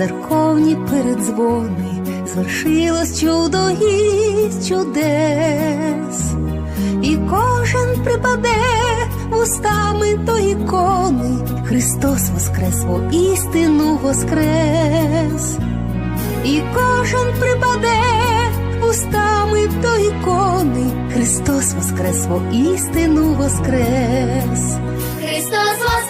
церковні передзвони, звершилось чудо із чудес, і кожен припаде вустами до ікони, Христос воскрес, істину воскрес, і кожен припаде вустами до ікони, Христос воскрес, во істину воскрес. Христос воскрес!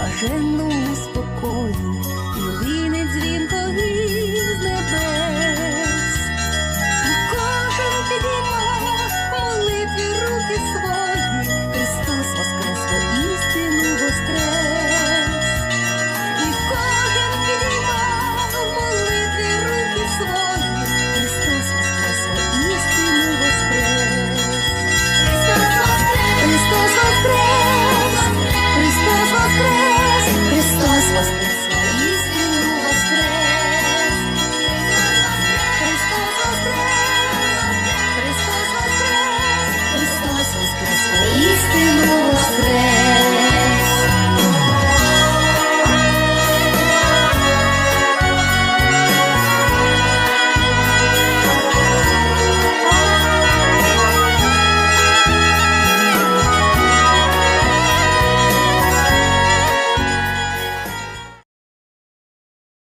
Земля, блаженному спокою, і лине дзвінко